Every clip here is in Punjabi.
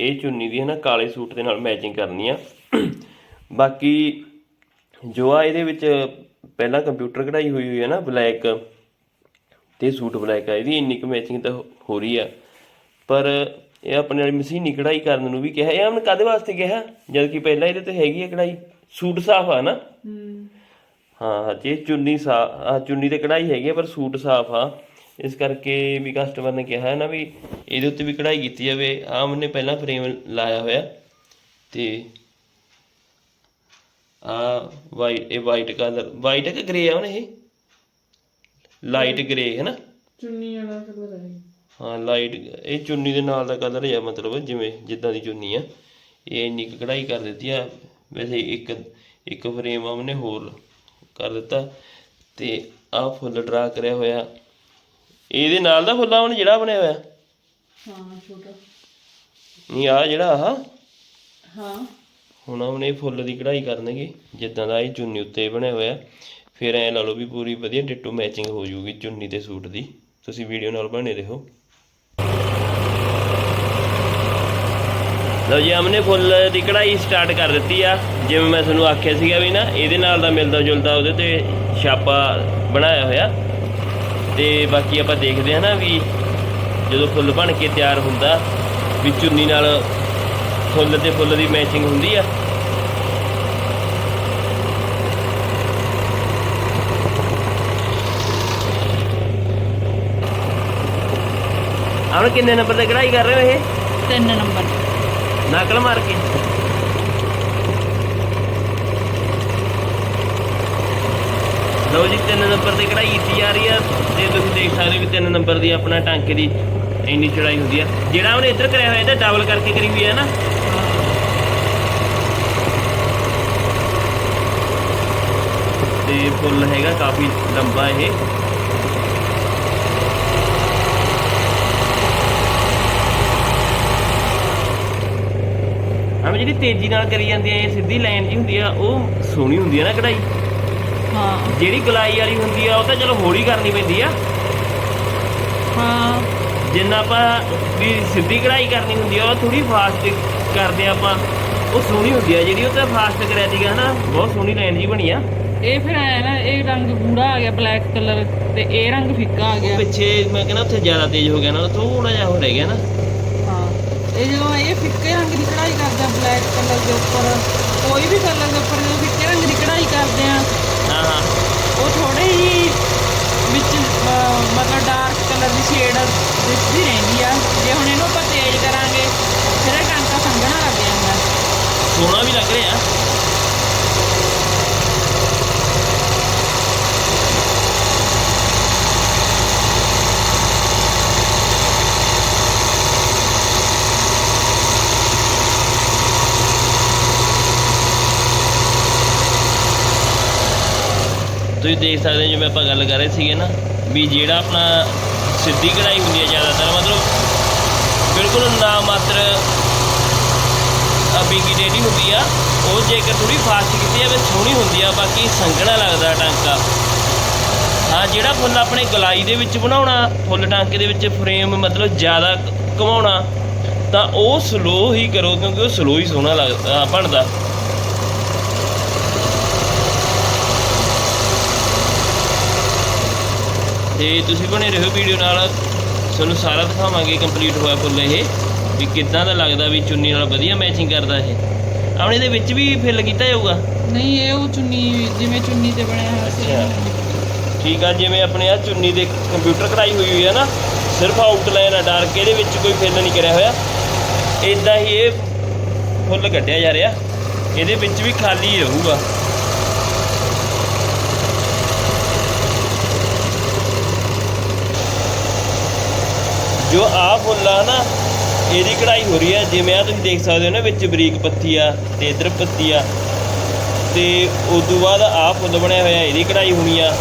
ਇਹ ਚੁੰਨੀ ਦੀ ਹੈ ਨਾ ਕਾਲੇ ਸੂਟ ਦੇ ਨਾਲ ਮੈਚਿੰਗ ਕਰਨੀ ਆ। ਬਾਕੀ ਜੋ ਆ ਇਹਦੇ ਵਿੱਚ ਪਹਿਲਾਂ ਕੰਪਿਊਟਰ ਕਢਾਈ ਹੋਈ ਹੋਈ ਹੈ ਨਾ ਬਲੈਕ ਤੇ ਸੂਟ ਬਲੈਕ ਆ ਇਹਦੀ ਇੰਨੀ ਕੁ ਮੈਚਿੰਗ ਤਾਂ ਹੋ ਰਹੀ ਆ। ਪਰ ਇਹ ਆਪਣੇ ਵਾਲੀ ਮਸ਼ੀਨੀ ਕਢਾਈ ਕਰਨ ਨੂੰ ਵੀ ਕਿਹਾ ਇਹ ਹਮਨ ਕਾਦੇ ਵਾਸਤੇ ਕਿਹਾ? ਜਦ ਕਿ ਪਹਿਲਾਂ ਇਹਦੇ ਤੇ ਹੈਗੀ ਆ ਕਢਾਈ ਸੂਟ ਸਾਫ਼ ਆ ਨਾ। ਹੂੰ। ਜੇ ਚੁੰਨੀ ਸਾ ਚੁੰਨੀ ਤੇ ਕਢਾਈ ਹੈਗੀ ਆ ਪਰ ਸੂਟ ਸਾਫ਼ ਆ। ਇਸ ਕਰਕੇ ਵੀ ਕਸਟਮਰ ਨੇ ਕਿਹਾ ਹੈ ਨਾ ਵੀ ਇਹਦੇ ਉੱਤੇ ਵੀ ਕਢਾਈ ਕੀਤੀ ਜਾਵੇ। ਆ ਮੈਨੇ ਪਹਿਲਾਂ ਫਰੇਮ ਲਾਇਆ ਹੋਇਆ ਤੇ ਆ ਵਾਈਟ ਇਹ ਵਾਈਟ ਕਲਰ ਵਾਈਟ ਹੈ ਕਿ ਗ੍ਰੇ ਆ ਹੁਣ ਇਹ? ਲਾਈਟ ਗ੍ਰੇ ਹੈ ਨਾ? ਚੁੰਨੀ ਵਾਲਾ ਕਲਰ ਹੈ ਹਾਂ ਲਾਈਟ ਇਹ ਚੁੰਨੀ ਦੇ ਨਾਲ ਦਾ ਕਲਰ ਹੈ ਮਤਲਬ ਜਿਵੇਂ ਜਿੱਦਾਂ ਦੀ ਚੁੰਨੀ ਆ। ਇਹ ਇੰਨੀ ਕਢਾਈ ਕਰ ਦਿੱਤੀ ਆ। ਵੈਸੇ ਇੱਕ ਇੱਕ ਫਰੇਮ ਆਮਨੇ ਹੋਰ ਕਰ ਦਿੱਤਾ। ਤੇ ਆਹ ਫੁੱਲ ਡਰਾ ਕਰਿਆ ਹੋਇਆ। ਇਹਦੇ ਨਾਲ ਦਾ ਫੁੱਲਾ ਹੁਣ ਜਿਹੜਾ ਬਣਿਆ ਹੋਇਆ। ਹਾਂ ਛੋਟਾ। ਨਹੀਂ ਆ ਜਿਹੜਾ ਆਹ। ਹਾਂ। ਹੁਣ ਉਹਨੇ ਫੁੱਲ ਦੀ ਕਢਾਈ ਕਰਨਗੇ ਜਿੱਦਾਂ ਦਾ ਇਹ ਚੁੰਨੀ ਉੱਤੇ ਬਣਿਆ ਹੋਇਆ। ਫਿਰ ਐ ਲਾ ਲਓ ਵੀ ਪੂਰੀ ਵਧੀਆ ਡਿਟੋ ਮੈਚਿੰਗ ਹੋ ਜਾਊਗੀ ਚੁੰਨੀ ਤੇ ਸੂਟ ਦੀ। ਤੁਸੀਂ ਵੀਡੀਓ ਨਾਲ ਬਣੇ ਰਹੋ। ਲਓ ਜੀ ਹਮਨੇ ਫੁੱਲ ਦੀ ਕਢਾਈ ਸਟਾਰਟ ਕਰ ਦਿੱਤੀ ਆ। ਜਿਵੇਂ ਮੈਂ ਤੁਹਾਨੂੰ ਆਖਿਆ ਸੀਗਾ ਵੀ ਨਾ ਇਹਦੇ ਨਾਲ ਦਾ ਮਿਲਦਾ ਜੁਲਦਾ ਉਹਦੇ ਤੇ ਛਾਪਾ ਬਣਾਇਆ ਹੋਇਆ। ਤੇ ਬਾਕੀ ਆਪਾਂ ਦੇਖਦੇ ਹਾਂ ਨਾ ਵੀ ਜਦੋਂ ਫੁੱਲ ਬਣ ਕੇ ਤਿਆਰ ਹੁੰਦਾ ਵੀ ਚੁੰਨੀ ਨਾਲ ਫੁੱਲ ਤੇ ਫੁੱਲ ਦੀ ਮੈਚਿੰਗ ਹੁੰਦੀ ਆ। ਆਹ ਕਿੰਨੇ ਨੰਬਰ ਤੇ ਕਢਾਈ ਕਰ ਰਹੇ ਹੋ ਇਹ? ਤਿੰਨ ਨੰਬਰ। ਨਕਲ ਮਾਰ ਕੇ। ਲਓ ਜੀ, ਤਿੰਨ ਨੰਬਰ ਤੇ ਕਢਾਈ ਕੀਤੀ ਜਾ ਰਹੀ ਆ ਤੇ ਤੁਸੀਂ ਦੇਖ ਸਕਦੇ ਹੋ ਵੀ ਤਿੰਨ ਨੰਬਰ ਦੀ ਆਪਣਾ ਟਾਂਕੇ ਦੀ ਇੰਨੀ ਚੜਾਈ ਹੁੰਦੀ ਆ। ਜਿਹੜਾ ਉਹਨੇ ਇੱਧਰ ਕਰਿਆ ਹੋਇਆ, ਇਹਦਾ ਡਬਲ ਕਰਕੇ ਕਰੀ ਹੋਈ ਹੈ ਨਾ। ਤੇ ਫੁੱਲ ਹੈਗਾ, ਕਾਫੀ ਲੰਬਾ ਇਹ। ਆਵੇਂ ਜਿਹੜੀ ਤੇਜ਼ੀ ਨਾਲ ਕਰੀ ਜਾਂਦੀ ਹੈ ਇਹ ਸਿੱਧੀ ਲਾਈਨ ਜੀ ਹੁੰਦੀ ਆ, ਉਹ ਸੋਹਣੀ ਹੁੰਦੀ ਆ ਨਾ ਕਢਾਈ। ਹਾਂ। ਜਿਹੜੀ ਗਲਾਈ ਵਾਲੀ ਹੁੰਦੀ ਆ ਉਹ ਤਾਂ ਚਲੋ ਹੌਲੀ ਕਰਨੀ ਪੈਂਦੀ ਆ। ਹਾਂ। ਜਿੰਨਾ ਆਪਾਂ ਵੀ ਸਿੱਧੀ ਕਢਾਈ ਕਰਨੀ ਹੁੰਦੀ ਆ ਉਹ ਥੋੜੀ ਫਾਸਟ ਕਰਦੇ ਆ ਆਪਾਂ। ਉਹ ਸੋਹਣੀ ਹੁੰਦੀ ਆ ਜਿਹੜੀ ਉਹ ਤਾਂ ਫਾਸਟ ਕਰਿਆ ਸੀਗਾ ਹਨਾ। ਬਹੁਤ ਸੋਹਣੀ ਲਾਈਨ ਜੀ ਬਣੀ ਆ। ਇਹ ਫਿਰ ਆਇਆ ਨਾ ਇਹ ਰੰਗ ਗੂੜਾ ਆ ਗਿਆ ਬਲੈਕ ਕਲਰ ਤੇ ਇਹ ਰੰਗ ਫਿੱਕਾ ਆ ਗਿਆ। ਪਿੱਛੇ ਮੈਂ ਕਹਿੰਦਾ ਉੱਥੇ ਜ਼ਿਆਦਾ ਤੇਜ਼ ਹੋ ਗਿਆ ਨਾ ਥੋੜਾ ਜਿਹਾ ਹੋ ਰਹਿ ਗਿਆ ਨਾ। ਹਾਂ। ਇਹ ਜਦੋਂ ਇਹ ਫਿੱਕੇ ਰੰਗ ਦੀ ਕਢਾਈ ਕਰਦੇ ਆ ਬਲੈਕ ਕਲਰ ਦੇ ਉੱਪਰ ਕੋਈ ਵੀ ਕਲਰ ਦੇ ਉੱਪਰ ਜਦੋਂ ਫਿੱਕੇ ਰੰਗ ਦੀ ਕਢਾਈ ਕਰਦੇ ਆ ਉਹ ਥੋੜੇ ਹੀ ਵਿੱਚ ਮਤਲਬ ਡਾਰਕ ਕਲਰ ਦੀ ਸ਼ੇਡ ਦਿਸਦੀ ਰਹਿੰਦੀ ਆ। ਜੇ ਹੁਣ ਇਹਨੂੰ ਆਪਾਂ ਤੇਜ਼ ਕਰਾਂਗੇ, ਫਿਰ ਇਹ ਟਾਂਕਾ ਸੰਘਣਾ ਲੱਗ ਜਾਂਦਾ। ਸੋਹਣਾ ਵੀ ਲੱਗ ਰਿਹਾ। ਤੁਸੀਂ ਦੇਖ ਸਕਦੇ ਜਿਵੇਂ ਆਪਾਂ ਗੱਲ ਕਰ ਰਹੇ ਸੀਗੇ ਨਾ, ਵੀ ਜਿਹੜਾ ਆਪਣਾ ਸਿੱਧੀ ਕਢਾਈ ਹੁੰਦੀ ਹੈ ਜ਼ਿਆਦਾਤਰ, ਮਤਲਬ ਬਿਲਕੁਲ ਨਾ ਮਾਤਰ ਬਿੰਗੀ ਡੇਡੀ ਹੁੰਦੀ ਆ, ਉਹ ਜੇਕਰ ਥੋੜੀ ਫਾਸਟ ਕੀਤੀ ਜਾਵੇ, ਸੋਹਣੀ ਹੁੰਦੀ ਆ, ਬਾਕੀ ਸੰਘਣਾ ਲੱਗਦਾ ਟਾਂਕਾ। ਹਾਂ, ਜਿਹੜਾ ਫੁੱਲ ਆਪਣੇ ਗਲਾਈ ਦੇ ਵਿੱਚ ਬਣਾਉਣਾ, ਫੁੱਲ ਟਾਂਕੇ ਦੇ ਵਿੱਚ ਫਰੇਮ ਮਤਲਬ ਜ਼ਿਆਦਾ ਘਮਾਉਣਾ, ਤਾਂ ਉਹ ਸਲੋ ਹੀ ਕਰੋ, ਕਿਉਂਕਿ ਉਹ ਸਲੋ ਹੀ ਸੋਹਣਾ ਲੱਗਦਾ, ਬਣਦਾ। ਤੇ ਤੁਸੀਂ ਬਣੇ ਰਹੋ ਵੀਡੀਓ ਨਾਲ। ਤੁਹਾਨੂੰ ਸਾਰਾ ਦਿਖਾਵਾਂਗੇ ਕੰਪਲੀਟ ਹੋਇਆ ਫੁੱਲ ਇਹ ਵੀ ਕਿੱਦਾਂ ਦਾ ਲੱਗਦਾ ਵੀ ਚੁੰਨੀ ਨਾਲ ਵਧੀਆ ਮੈਚਿੰਗ ਕਰਦਾ ਇਹ। ਆਪਣੇ ਦੇ ਵਿੱਚ ਵੀ ਫਿੱਲ ਕੀਤਾ ਜਾਊਗਾ? ਨਹੀਂ ਇਹ ਉਹ ਚੁੰਨੀ ਜਿਵੇਂ ਚੁੰਨੀ ਤੇ ਬਣਿਆ ਹੋਇਆ ਸੀ। ਠੀਕ ਆ ਜਿਵੇਂ ਆਪਣੇ ਆ ਚੁੰਨੀ ਦੇ ਕੰਪਿਊਟਰ ਕਢਾਈ ਹੋਈ ਹੋਈ ਆ ਨਾ ਸਿਰਫ ਆਊਟਲਾਈਨ ਆ ਡਾਰਕ ਇਹਦੇ ਵਿੱਚ ਕੋਈ ਫਿੱਲ ਨਹੀਂ ਕਰਿਆ ਹੋਇਆ। ਇਦਾਂ ਹੀ ਇਹ ਫੁੱਲ ਕੱਢਿਆ ਜਾ ਰਿਹਾ। ਇਹਦੇ ਵਿੱਚ ਵੀ ਖਾਲੀ ਹੀ ਰਹੂਗਾ। ਜੋ ਆ ਫੁੱਲ ਆ ਨਾ, ਇਹਦੀ ਕਢਾਈ ਹੋ ਰਹੀ ਆ। ਜਿਵੇਂ ਆ ਤੁਸੀਂ ਦੇਖ ਸਕਦੇ ਹੋ ਨਾ, ਵਿੱਚ ਬਰੀਕ ਪੱਤੀ ਆ ਤੇ ਇਧਰ ਪੱਤੀ ਆ। ਤੇ ਉਸ ਤੋਂ ਬਾਅਦ ਆ ਫੁੱਲ ਬਣਿਆ ਹੋਇਆ, ਇਹਦੀ ਕਢਾਈ ਹੋਣੀ ਆ।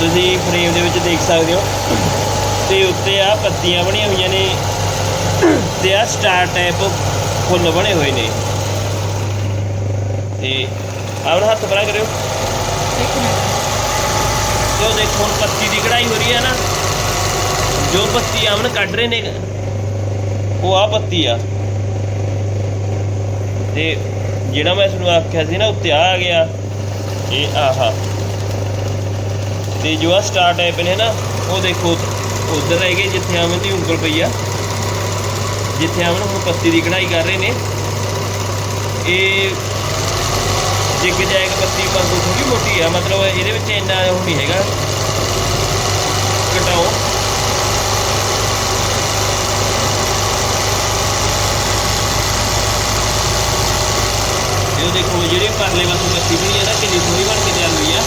ਤੁਸੀਂ ਫਰੇਮ ਦੇ ਵਿੱਚ ਦੇਖ ਸਕਦੇ ਹੋ। ਤੇ ਉੱਤੇ ਆ ਪੱਤੀਆਂ ਬਣੀਆਂ ਹੋਈਆਂ ਨੇ। ਤੇ ਆ ਸਟਾਰ ਟਾਈਪ ਫੁੱਲ ਬਣੇ ਹੋਏ ਨੇ। ਤੇ ਆਪਣਾ ਹੱਥ ਬਣਾ ਕਰਿਓ। ਜੋ ਦੇਖੋ ਹੁਣ ਪੱਤੀ ਦੀ ਕਢਾਈ ਹੋ ਰਹੀ ਹੈ ਨਾ, ਜੋ ਪੱਤੀ ਆਮਨ ਕੱਢ ਰਹੇ ਨੇ, ਉਹ ਆ ਪੱਤੀ ਆ। ਤੇ ਜਿਹੜਾ ਮੈਂ ਤੁਹਾਨੂੰ ਆਖਿਆ ਸੀ ਨਾ ਉੱਤੇ ਆ ਗਿਆ, ਇਹ ਆਹਾ ਤੇ ਜੋ ਆ ਸਟਾਰ ਟਾਈਪ ਨੇ ਨਾ, ਉਹ ਦੇਖੋ ਉਧਰ ਰਹਿ ਗਏ, ਜਿੱਥੇ ਆਮਨ ਦੀ ਉਂਗਲ ਪਈ ਆ। ਜਿੱਥੇ ਆਮਨ ਹੁਣ ਪੱਤੀ ਦੀ ਕਢਾਈ ਕਰ ਰਹੇ ਨੇ। ਇਹ ਜਿੱਗ ਜਾਇਕ ਬੱਤੀ ਵਾਂਗੂ ਥੋੜੀ ਮੋਟੀ ਆ, ਮਤਲਬ ਇਹਦੇ ਵਿੱਚ ਇੰਨਾ ਉਹ ਨਹੀਂ ਹੈਗਾ। ਘਟਾਓ। ਇਹ ਦੇਖੋ, ਜਿਹੜੇ ਪਰਲੇ ਪਾਸੋਂ ਪੱਤੀ ਬਣੀ ਹੈ ਨਾ, ਕਿੰਨੀ ਸੋਹਣੀ ਬਣ ਕੇ ਤਿਆਰ ਹੋਈ ਆ।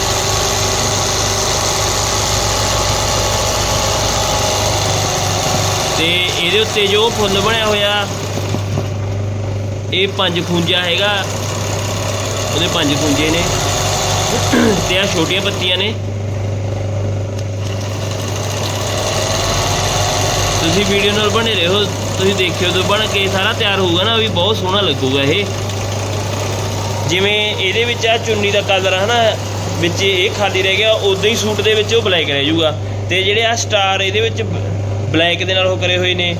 ਤੇ ਇਹਦੇ ਉੱਤੇ ਜੋ ਫੁੱਲ ਬਣਿਆ ਹੋਇਆ, ਇਹ ਪੰਜ ਖੂੰਜਾ ਹੈਗਾ। ਉਹਦੇ ਪੰਜ ਕੁੰਜੇ ਨੇ ਤੇ ਆ ਛੋਟੀਆਂ ਪੱਤੀਆਂ ਨੇ। ਤੁਸੀਂ ਵੀਡੀਓ ਨਾਲ ਬਣੇ ਰਹੋ, ਤੁਸੀਂ ਦੇਖਿਓ ਜਦੋਂ ਬਣ ਕੇ ਸਾਰਾ ਤਿਆਰ ਹੋਊਗਾ ਨਾ ਵੀ ਬਹੁਤ ਸੋਹਣਾ ਲੱਗੂਗਾ ਇਹ। ਜਿਵੇਂ ਇਹਦੇ ਵਿੱਚ ਆ ਚੁੰਨੀ ਦਾ ਕਲਰ ਹੈ ਨਾ ਵਿੱਚ ਇਹ ਖਾਲੀ ਰਹਿ ਗਿਆ ਉਦਾਂ ਹੀ ਸੂਟ ਦੇ ਵਿੱਚ ਉਹ ਬਲੈਕ ਰਹਿ ਜਾਊਗਾ। ਤੇ ਜਿਹੜੇ ਆ ਸਟਾਰ ਇਹਦੇ ਵਿੱਚ ਬਲੈਕ ਦੇ ਨਾਲ ਉਹ ਕਰੇ ਹੋਏ ਨੇ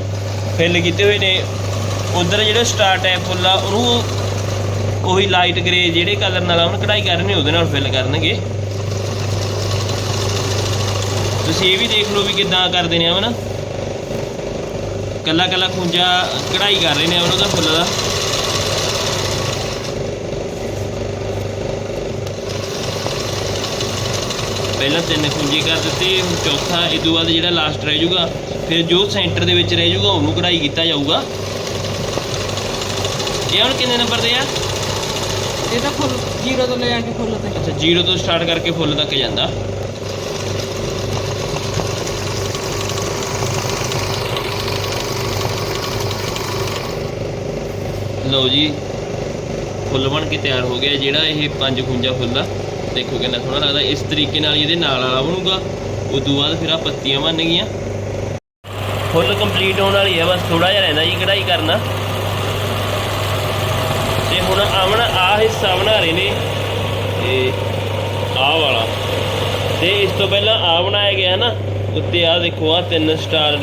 ਫਿੱਲ ਕੀਤੇ ਹੋਏ ਨੇ, ਉਧਰ ਜਿਹੜੇ ਸਟਾਰ ਟਾਈਪ ਫੁੱਲ ਆ, ਉਹਨੂੰ ਉਹੀ ਲਾਈਟ ਗ੍ਰੇ ਜਿਹੜੇ ਕਲਰ ਨਾਲ ਉਹਨੂੰ ਕਢਾਈ ਕਰਨੀ, ਉਹਦੇ ਨਾਲ ਫਿਲ ਕਰਨਗੇ। ਤੁਸੀਂ ਇਹ ਵੀ ਦੇਖ ਲਓ ਵੀ ਕਿੱਦਾਂ ਕਰਦੇ ਨੇ ਅਮਨ ਕੱਲਾ ਕੱਲਾ ਖੁੰਝਾ ਕਢਾਈ ਕਰ ਰਹੇ ਨੇ ਅਮਨ ਉਹਦਾ ਫੁੱਲ ਦਾ। ਪਹਿਲਾਂ ਤਿੰਨ ਖੁੰਝੇ ਕਰ ਦਿੱਤੇ, ਹੁਣ ਚੌਥਾ, ਇਹ ਤੋਂ ਬਾਅਦ ਜਿਹੜਾ ਲਾਸਟ ਰਹਿ ਜਾਊਗਾ, ਫਿਰ ਜੋ ਸੈਂਟਰ ਦੇ ਵਿੱਚ ਰਹਿ ਜਾਊਗਾ, ਉਹਨੂੰ ਕਢਾਈ ਕੀਤਾ ਜਾਊਗਾ। ਇਹ ਹੁਣ ਕਿੰਨੇ ਨੰਬਰ ਦੇ ਆ? ਇਹ ਤਾਂ ਫੁੱਲ, ਜ਼ੀਰੋ ਤੋਂ ਲੈ ਕੇ ਫੁੱਲ ਤੇ ਅੱਛਾ, ਜ਼ੀਰੋ ਤੋਂ ਸਟਾਰਟ ਕਰਕੇ ਫੁੱਲ ਤੱਕ ਜਾਂਦਾ। ਲਓ ਜੀ, ਫੁੱਲ ਬਣ ਕੇ ਤਿਆਰ ਹੋ ਗਿਆ ਜਿਹੜਾ ਇਹ ਪੰਜ ਖੁੰਜਾ ਫੁੱਲ ਆ। ਦੇਖੋ ਕਿੰਨਾ ਸੋਹਣਾ ਲੱਗਦਾ, ਇਸ ਤਰੀਕੇ ਨਾਲ ਇਹਦੇ ਨਾਲ ਵਾਲਾ ਬਣੂਗਾ। ਉਦੋਂ ਬਾਅਦ ਫਿਰ ਆ ਪੱਤੀਆਂ ਬਣ ਗਈਆਂ। ਫੁੱਲ ਕੰਪਲੀਟ ਹੋਣ ਵਾਲੀ ਹੈ ਬਸ ਥੋੜਾ ਜਿਹਾ ਰਹਿੰਦਾ ਜੀ ਕਢਾਈ ਕਰਨਾ। ਤੇ ਹੁਣ ਆਵਣ ਹਿੱਸਾ ਬਣਾ ਰਹੇ ਨੇ ਤੇ ਆਹ ਵਾਲਾ। ਤੇ ਇਸ ਤੋਂ ਪਹਿਲਾਂ ਆ ਬਣਾਇਆ ਗਿਆ ਨਾ, ਉੱਤੇ ਆ ਦੇਖੋ ਆ ਤਿੰਨ ਸਟਾਰ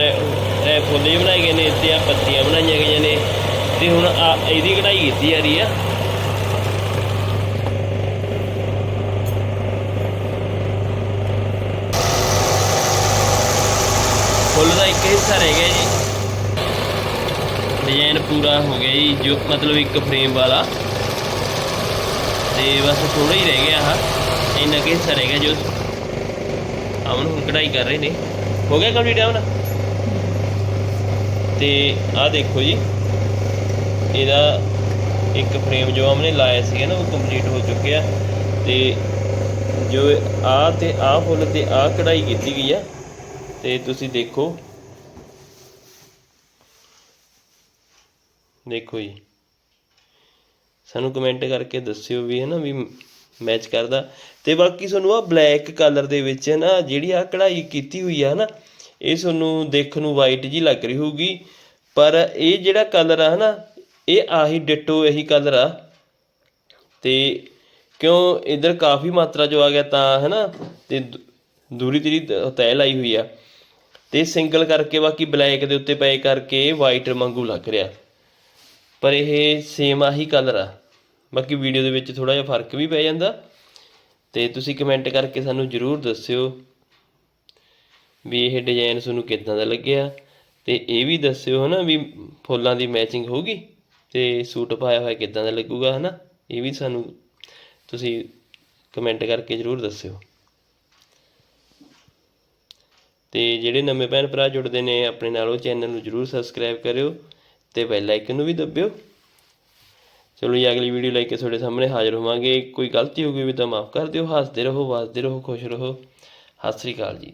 ਟੈਪ ਫੁੱਲ ਬਣਾਏ ਗਏ ਨੇ ਤੇ ਆ ਪੱਤੀਆਂ ਬਣਾਈਆਂ ਗਈਆਂ ਨੇ। ਤੇ ਹੁਣ ਆ ਇਹਦੀ ਕਢਾਈ ਕੀਤੀ ਜਾ ਰਹੀ ਆ। ਫੁੱਲ ਦਾ ਇੱਕ ਹਿੱਸਾ ਰਹਿ ਗਿਆ ਜੀ। ਡਿਜ਼ਾਈਨ ਪੂਰਾ ਹੋ ਗਿਆ ਜੀ, ਜੋ ਮਤਲਬ ਇੱਕ ਫਰੇਮ ਵਾਲਾ। ਤੇ ਬਸ ਥੋੜਾ ਹੀ ਰਹਿ ਗਿਆ ਆਹ। ਇੰਨਾ ਕਿ ਹਿੱਸਾ ਰਹਿ ਗਿਆ ਜੋ ਅਮਨ ਹੁਣ ਕਢਾਈ ਕਰ ਰਹੇ ਨੇ। ਹੋ ਗਿਆ ਕੰਪਲੀਟ ਅਮਨ ਤੇ ਆਹ ਦੇਖੋ ਜੀ, ਇਹਦਾ ਇੱਕ ਫਰੇਮ ਜੋ ਅਮਨੇ ਲਾਇਆ ਸੀਗਾ ਨਾ, ਉਹ ਕੰਪਲੀਟ ਹੋ ਚੁੱਕਿਆ। ਤੇ ਜੋ ਆ ਤੇ ਆ ਫੁੱਲ ਤੇ ਆ ਕਢਾਈ ਕੀਤੀ ਗਈ ਆ। ਤੇ ਤੁਸੀਂ ਦੇਖੋ। ਦੇਖੋ ਜੀ। ਸਾਨੂੰ ਕਮੈਂਟ ਕਰਕੇ ਦੱਸਿਓ ਵੀ ਹੈ ਨਾ ਵੀ ਮੈਚ ਕਰਦਾ। ਤੇ ਬਾਕੀ ਤੁਹਾਨੂੰ ਆ ਬਲੈਕ ਕਲਰ ਦੇ ਵਿੱਚ ਹੈ ਨਾ ਜਿਹੜੀ ਆ ਕਢਾਈ ਕੀਤੀ ਹੋਈ ਆ ਨਾ ਇਹ ਤੁਹਾਨੂੰ ਦੇਖਣ ਨੂੰ ਵਾਈਟ ਜੀ ਲੱਗ ਰਹੀ ਹੋਊਗੀ। ਪਰ ਇਹ ਜਿਹੜਾ ਕਲਰ ਆ ਹਨਾ, ਇਹ ਆਹੀ ਡਿਟੋ ਇਹੀ ਕਲਰ ਆ। ਤੇ ਕਿਉਂ ਇਧਰ ਕਾਫੀ ਮਾਤਰਾ ਜੋ ਆ ਗਿਆ ਤਾਂ ਹੈਨਾ, ਤੇ ਦੂ- ਦੂਰੀ ਤੇਰੀ ਤੈ ਲਾਈ ਹੋਈ ਆ। ਤੇ ਸਿੰਗਲ ਕਰਕੇ ਬਾਕੀ ਬਲੈਕ ਦੇ ਉੱਤੇ ਪਏ ਕਰਕੇ ਵਾਈਟ ਵਾਂਗੂ ਲੱਗ ਰਿਹਾ। ਪਰ ਇਹ ਸੇਮ ਆਹੀ ਕਲਰ ਆ। ਬਾਕੀ ਵੀਡੀਓ ਦੇ ਵਿੱਚ ਥੋੜਾ ਜਿਹਾ ਫ਼ਰਕ ਵੀ ਪੈ ਜਾਂਦਾ। ਤੇ ਤੁਸੀਂ ਕਮੈਂਟ ਕਰਕੇ ਸਾਨੂੰ ਜਰੂਰ ਦੱਸਿਓ ਵੀ ਇਹ ਡਿਜ਼ਾਈਨ ਤੁਹਾਨੂੰ ਕਿੱਦਾਂ ਦਾ ਲੱਗਿਆ। ਤੇ ਇਹ ਵੀ ਦੱਸਿਓ ਹਨਾ ਵੀ ਫੁੱਲਾਂ ਦੀ ਮੈਚਿੰਗ ਹੋਊਗੀ ਤੇ ਸੂਟ ਪਾਇਆ ਹੋਇਆ ਕਿੱਦਾਂ ਦਾ ਲੱਗੂਗਾ ਹਨਾ। ਇਹ ਵੀ ਸਾਨੂੰ ਤੁਸੀਂ ਕਮੈਂਟ ਕਰਕੇ ਜਰੂਰ ਦੱਸਿਓ। ਤੇ ਜਿਹੜੇ ਨਵੇਂ ਭੈਣ ਭਰਾ ਜੁੜਦੇ ਨੇ, ਆਪਣੇ ਨਾਲ ਉਹ ਚੈਨਲ ਨੂੰ ਜਰੂਰ ਸਬਸਕ੍ਰਾਈਬ ਕਰਿਓ ਤੇ ਬੈਲ ਆਈਕਨ ਨੂੰ ਵੀ ਦਬਿਓ। ਚਲੋ ਜੀ, ਅਗਲੀ ਵੀਡੀਓ ਲੈ ਕੇ ਤੁਹਾਡੇ ਸਾਹਮਣੇ ਹਾਜ਼ਰ ਹੋਵਾਂਗੇ। ਕੋਈ ਗਲਤੀ ਹੋ ਗਈ ਵੀ ਤਾਂ ਮਾਫ ਕਰ ਦਿਓ। ਹੱਸਦੇ ਰਹੋ ਵੱਸਦੇ ਰਹੋ, ਖੁਸ਼ ਰਹੋ। ਸਤਿ ਸ੍ਰੀ ਅਕਾਲ ਜੀ।